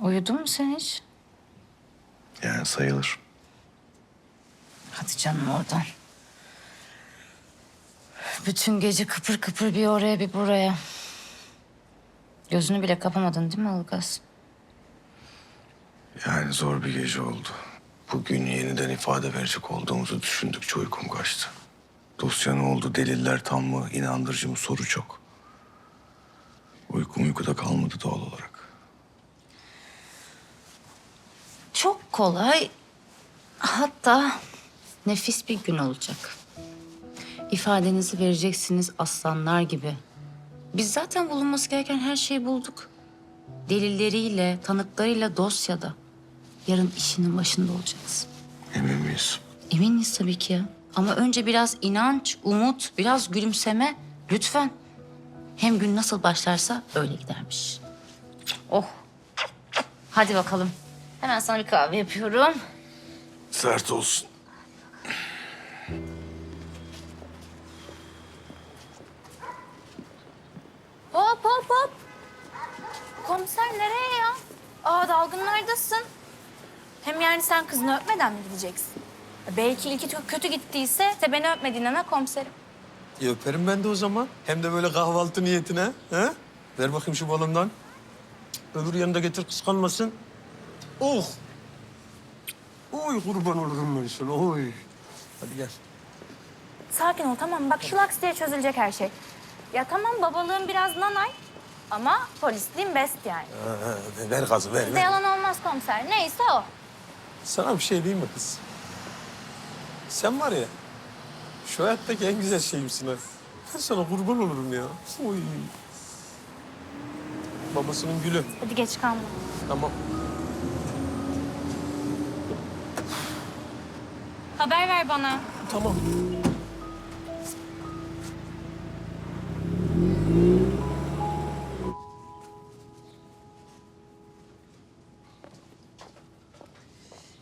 Uyudun mu sen hiç? Yani sayılır. Hadi canım oradan. Bütün gece kıpır kıpır bir oraya bir buraya. Gözünü bile kapamadın değil mi Ilgaz? Yani zor bir gece oldu. Bugün yeniden ifade verecek olduğumuzu düşündükçe uykum kaçtı. Dosya ne oldu, deliller tam mı, inandırıcı mı soru çok. Uykum uykuda kalmadı doğal olarak. Çok kolay. Hatta nefis bir gün olacak. İfadenizi vereceksiniz aslanlar gibi. Biz zaten bulunması gereken her şeyi bulduk. Delilleriyle, tanıklarıyla dosyada. Yarın işinin başında olacağız. Emin miyiz? Eminiz tabii ki ya. Ama önce biraz inanç, umut, biraz gülümseme. Lütfen. Hem gün nasıl başlarsa öyle gidermiş. Oh. Hadi bakalım. Hemen sana bir kahve yapıyorum. Sert olsun. Hop hop hop. Komiser nereye ya? Aa dalgınlardasın. Hem yani sen kızını öpmeden mi gideceksin? Belki ilki çok kötü gittiyse de beni öpmediğin ana komiserim. Ya öperim ben de o zaman. Hem de böyle kahvaltı niyetine. He? Ver bakayım şu balondan. Öbür yanında getir kıskanmasın. Oh! Oy kurban olurum ben sana. Oy. Hadi gel. Sakin ol tamam? Bak şılaks diye çözülecek her şey. Ya tamam babalığın biraz nanay ama polisliğin best yani. Ha, ver gazı ver. Bizde ver. yalan olmaz komiser. Neyse o. Sana bir şey diyeyim mi kız? Sen var ya, şu hayattaki en güzel şeyimsin ha. Ben sana kurban olurum ya. Oy. Babasının gülü. Hadi geç kalma. Tamam. Haber ver bana. Tamam.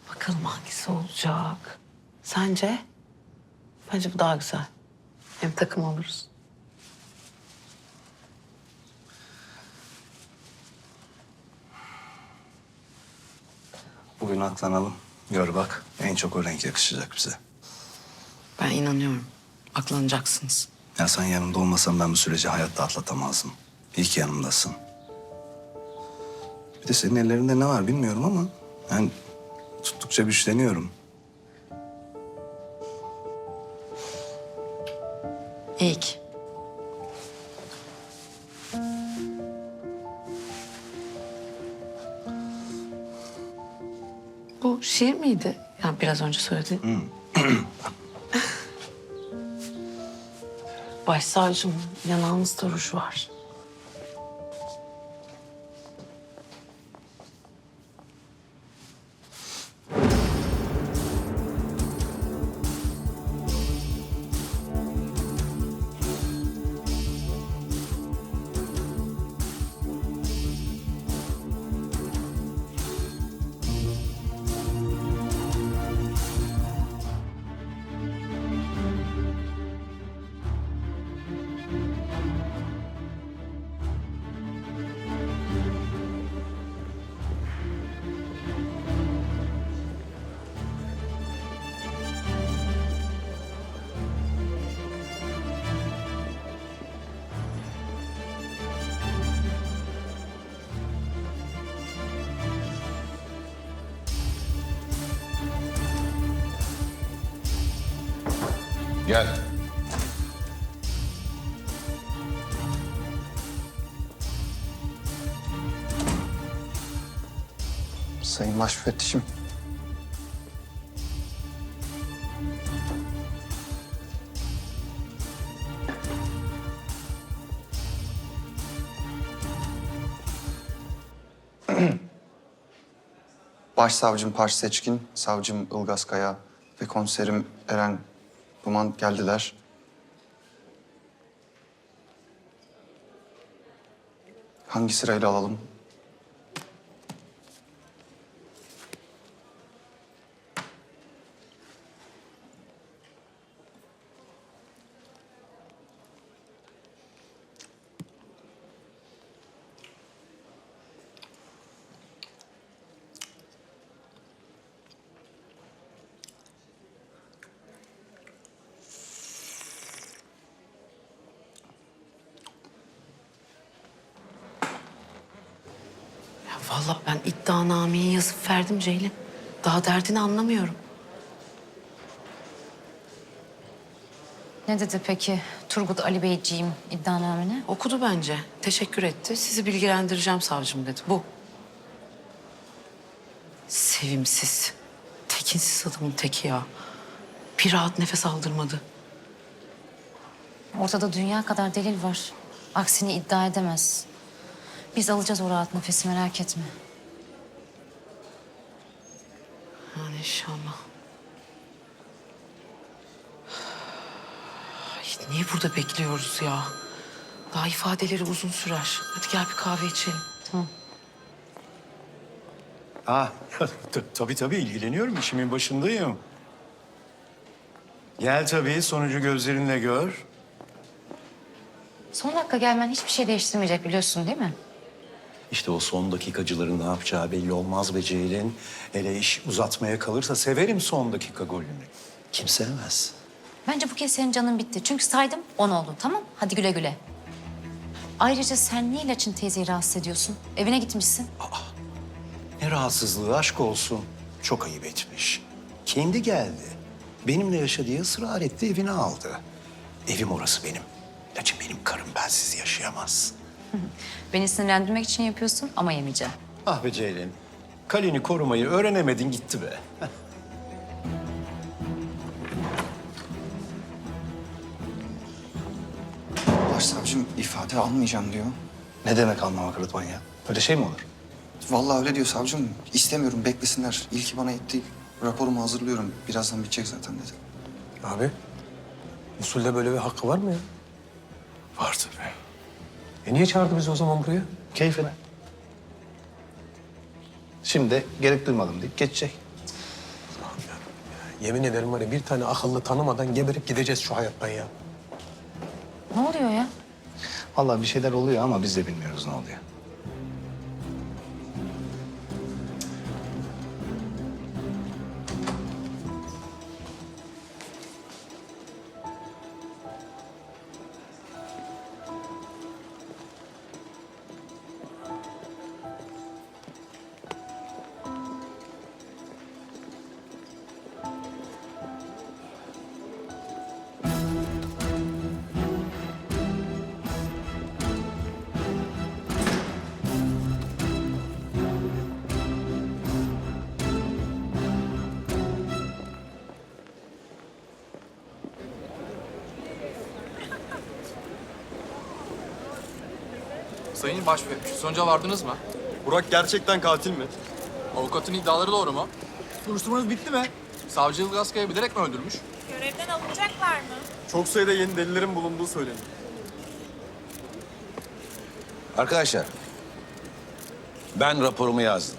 Bakalım hangisi olacak. Sence? Bence bu daha güzel. Hem takım oluruz. Bugün aklanalım. Gör bak, en çok o renk yakışacak bize. Ben inanıyorum. Aklanacaksınız. Ya sen yanımda olmasan ben bu süreci hayatta atlatamazdım. İyi ki yanımdasın. Bir de senin ellerinde ne var bilmiyorum ama... ...ben tuttukça güçleniyorum. İlk. Bu şiir miydi? Yani biraz önce söylediğin. Başsavcım, yanağınızda ruj var. Sayın Başmüfettişim. Başsavcım Pars Seçkin, savcım Ilgaz Kaya ve komiserim Eren Duman geldiler. Hangi sırayla alalım? Vallahi ben iddianameyi yazıp verdim Ceylin. Daha derdini anlamıyorum. Ne dedi peki Turgut Ali Beyciğim iddianamene? Okudu bence. Teşekkür etti. Sizi bilgilendireceğim savcım dedi. Bu. Sevimsiz. Tekinsiz adamın teki ya. Bir rahat nefes aldırmadı. Ortada dünya kadar delil var. Aksini iddia edemez. Biz alacağız o rahat nefesi merak etme. Yani inşallah. Ay, niye burada bekliyoruz ya? Daha ifadeleri uzun sürer. Hadi gel bir kahve içelim. Tamam. Ha, t- tabii tabii ilgileniyorum. işimin başındayım. Gel tabii sonucu gözlerinle gör. Son dakika gelmen hiçbir şey değiştirmeyecek biliyorsun değil mi? İşte o son dakikacıların ne yapacağı belli olmaz be Ceylin. Hele iş uzatmaya kalırsa severim son dakika golünü. Kim sevmez? Bence bu kez senin canın bitti. Çünkü saydım on oldun tamam Hadi güle güle. Ayrıca sen niye Laçın teyzeyi rahatsız ediyorsun? Evine gitmişsin. Ne rahatsızlığı aşk olsun. Çok ayıp etmiş. Kendi geldi. Benimle yaşa diye ısrar etti, evine aldı. Evim orası benim. Lakin benim karım bensiz yaşayamaz. Beni sinirlendirmek için yapıyorsun ama yemeyeceğim. Ah be Ceylin. Kaleni korumayı öğrenemedin gitti be. Başsavcım ifade almayacağım diyor. Ne demek anlamak Rıdvan ya? Öyle şey mi olur? Vallahi öyle diyor savcım. İstemiyorum beklesinler. İlki bana yetti. Raporumu hazırlıyorum. Birazdan bitecek zaten dedi. Abi, usulde böyle bir hakkı var mı ya? Var tabii. E niye çağırdı bizi o zaman buraya? Keyfine. Şimdi gerek duymadım deyip geçecek. Yemin ederim var ya bir tane akıllı tanımadan geberip gideceğiz şu hayattan ya. Ne oluyor ya? Vallahi bir şeyler oluyor ama biz de bilmiyoruz ne oluyor. Sayın Başmüfettiş, sonuca vardınız mı? Burak gerçekten katil mi? Avukatın iddiaları doğru mu? Duruşturmanız bitti mi? Savcı Ilgaz Kaya bilerek mi öldürmüş? Görevden alınacaklar mı? Çok sayıda yeni delillerin bulunduğu söyleniyor. Arkadaşlar, ben raporumu yazdım.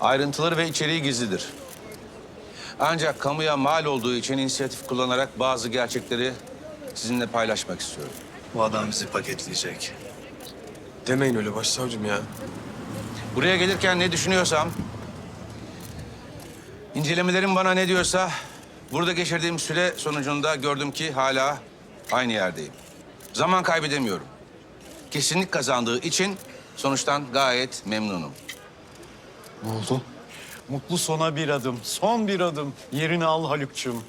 Ayrıntıları ve içeriği gizlidir. Ancak kamuya mal olduğu için inisiyatif kullanarak bazı gerçekleri sizinle paylaşmak istiyorum. Bu adam bizi paketleyecek. Demeyin öyle başsavcım ya. Buraya gelirken ne düşünüyorsam, incelemelerim bana ne diyorsa, burada geçirdiğim süre sonucunda gördüm ki hala aynı yerdeyim. Zaman kaybedemiyorum. Kesinlik kazandığı için sonuçtan gayet memnunum. Ne oldu? Mutlu sona bir adım, son bir adım. Yerini al Haluk'cum.